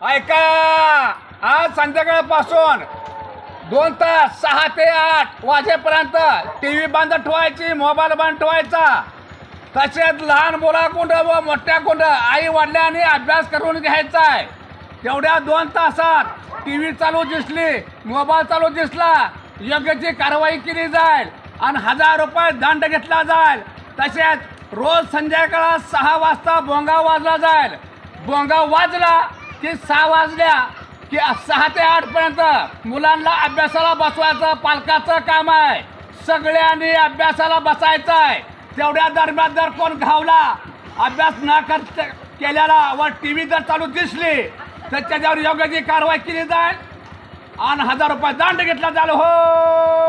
ऐका आज संध्याकाळपासून दोन तास सहा ते आठ वाजेपर्यंत टी व्ही बंद ठेवायची मोबाईल बंद ठेवायचा. तसेच लहान मुलाकुंड व मोठ्या कुंड आई वडिलांनी अभ्यास करून घ्यायचा आहे तेवढ्या दोन तासात टी व्ही चालू दिसली मोबाईल चालू दिसला योग्य ती कारवाई केली जाईल आणि हजार रुपये दंड घेतला जाईल. तसेच रोज संध्याकाळ सहा वाजता भोंगा वाजला जाईल. भोंगा वाजला की सहा वाजल्या की सहा ते आठपर्यंत मुलांना अभ्यासाला बसवायचं पालकाचं काम आहे. सगळ्यांनी अभ्यासाला बसायचं आहे तेवढ्या दरम्यान जर कोण घावला अभ्यास न कर केल्याला व टी व्ही जर चालू दिसली तर त्याच्यावर योग्य ती कारवाई केली जाईल. आणि हजार रुपये दंड घेतला जाईल. हो!